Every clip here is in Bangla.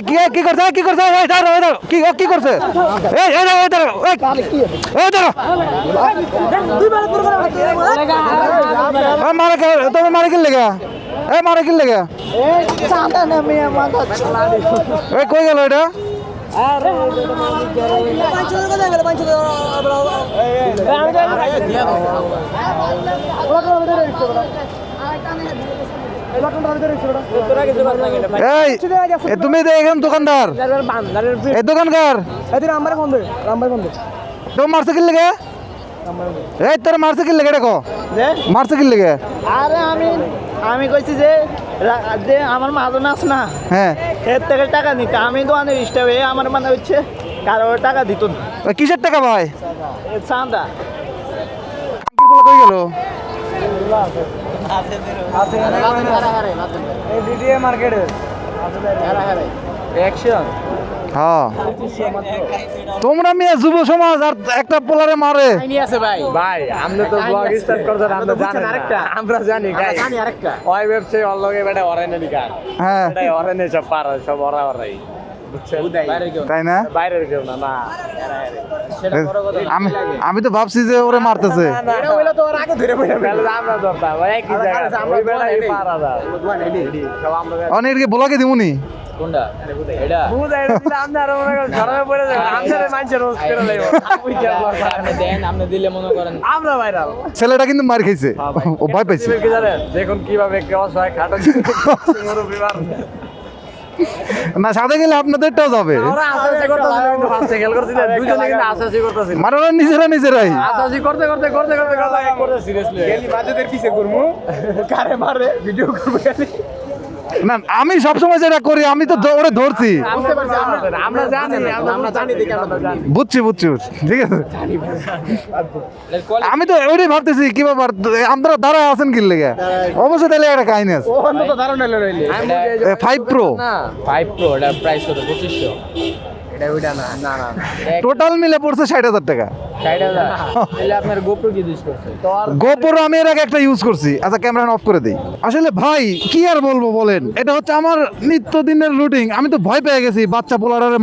কি কি করছে কি করছে এই দাঁড়াও এই কি কি এই এই এই দাঁড়াও এই এই মারে কে তুমি কি লেগে এই মারে কি লেগে এই কই গেল এটা এই তুমি তো এখানে দোকানদার। এই দোকানকার। তো মারছে কি লেগে? এই তোর মারছে কি লেগে দেখো। মারছে কি লেগে। আরে আমি আমি কইছি যে যে আমার মাজন আস না হ্যাঁ। এর থেকে টাকা নিতে। আমি দোকানের স্টাফ এ আমার মানে হচ্ছে কারও টাকা দিত না। কিসের টাকা ভাই? এ চাঁদা। বলে কই গেল? তোমরা মেয়ে যুব সমাজ আর একটা পোলারে মারে। ভাই। আমরা তো ব্লগ স্টার্ট করছেন আমরা জানি না। আমরা জানি গাই ওই ওয়েবসাইট অল বেটা অরেনে নিকা হ্যাঁ। অরেনে সব পার সব বুঝছেন তাই না? বাইরের কেউ না না। আমি আমি তো ভাবছি যে ওরে মারতেছে। অনেককে ব্লকে দিমুনি। মনে ছেলেটা কিন্তু মার খাইছে। ও ভয় পাইছে। দেখুন কীভাবে না সাথে গেলে আপনাদেরটাও যাবে। করতেছিল মানে ওরা নিজেরা নিজেরাই। করতে করতে করতে করতে করতে সিরিয়াসলি গেলি বাজেদের পিছে করমু কারে মারে? ভিডিও করব গেলি না আমি সবসময় যেটা করি আমি তো ওরে ধরছি। বুঝতে পারছি আমরা আমরা জানি আমরা জানি দেখে আমরা জানি। বুঝছি বুঝছি বুঝছি ঠিক আছে? আমি তো ওইটাই ভাবতেছি কি ব্যাপার? আপনারা দাঁড়ায় আছেন কি লেগে? অবশ্যই তাহলে একটা কাহিনী আছে। ফাইভ প্রো ফাইভ প্রো এটা প্রাইস কত? পঁচিশশো? এটা ওইটা না না না। টোটাল মিলে পড়ছে ষাট হাজার টাকা। গোপ্রো গোপর আমি এর আগে একটা ইউজ করছি। আচ্ছা ক্যামেরা অফ করে দিই। আসলে ভাই কি আর বলব বলেন? এটা হচ্ছে আমার নিত্যদিনের রুটিন আমি তো ভয় পেয়ে গেছি বাচ্চা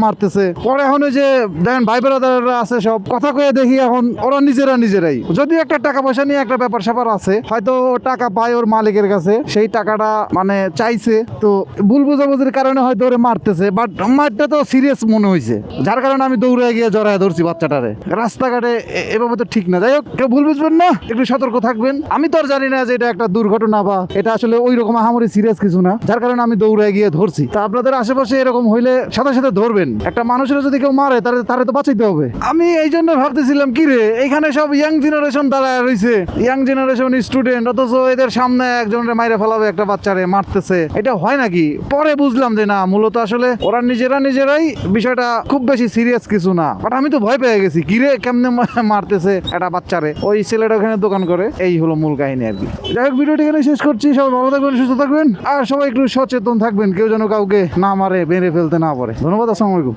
মারতেছে। পরে এখন ওই যে দেখেন ভাই বেড়াদাররা আছে সব। কথা কয়ে দেখি এখন ওরা নিজেরা নিজেরাই। যদি একটা টাকা পয়সা নিয়ে একটা ব্যাপার স্যাপার আছে হয়তো টাকা পায় ওর মালিকের কাছে। সেই টাকাটা মানে চাইছে। তো ভুল বোঝাবুঝির কারণে হয়তো ওরে মারতেছে। বাট মারটা তো সিরিয়াস মনে হয়েছে যার কারণে আমি দৌড়ে গিয়ে জড়ায় ধরছি বাচ্চাটারে। রাস্তাঘাটে এভাবে তো ঠিক না। যাই হোক, কেউ ভুল বুঝবেন না, একটু সতর্ক থাকবেন। আমি তো আর জানি না যে এটা একটা দুর্ঘটনা বা এটা আসলে ওই রকম আহামরি সিরিয়াস কিছু না, যার কারণে আমি দৌড়ে গিয়ে ধরছি। তা আপনাদের আশেপাশে এরকম হইলে সাথে সাথে ধরবেন। একটা মানুষের যদি কেউ মারে তাহলে তারে তো বাঁচাইতে হবে। আমি এই জন্য ভাবতেছিলাম, কি রে এখানে সব ইয়াং জেনারেশন দাঁড়ায় রয়েছে ইয়াং জেনারেশন স্টুডেন্ট অথচ এদের সামনে একজনের মাইরে ফেলাবে, একটা বাচ্চারে মারতেছে। এটা হয় নাকি? পরে বুঝলাম যে না, মূলত আসলে ওরা নিজেরা নিজেরাই বিষয়টা খুব বেশি সিরিয়াস কিছু না। বাট আমি তো ভয় পেয়ে গেছি কিরে কেমনে মারতেছে একটা বাচ্চারে। ওই ছেলেটা ওখানে দোকান করে। এই হলো মূল কাহিনী আর কি। যাই হোক, ভিডিওটি এখানে শেষ করছি। সবাই ভালো থাকবেন, সুস্থ থাকবেন। আর সবাই একটু সচেতন থাকবেন। কেউ যেন কাউকে না মারে, মেরে ফেলতে না পারে। ধন্যবাদ, আসসালামু আলাইকুম।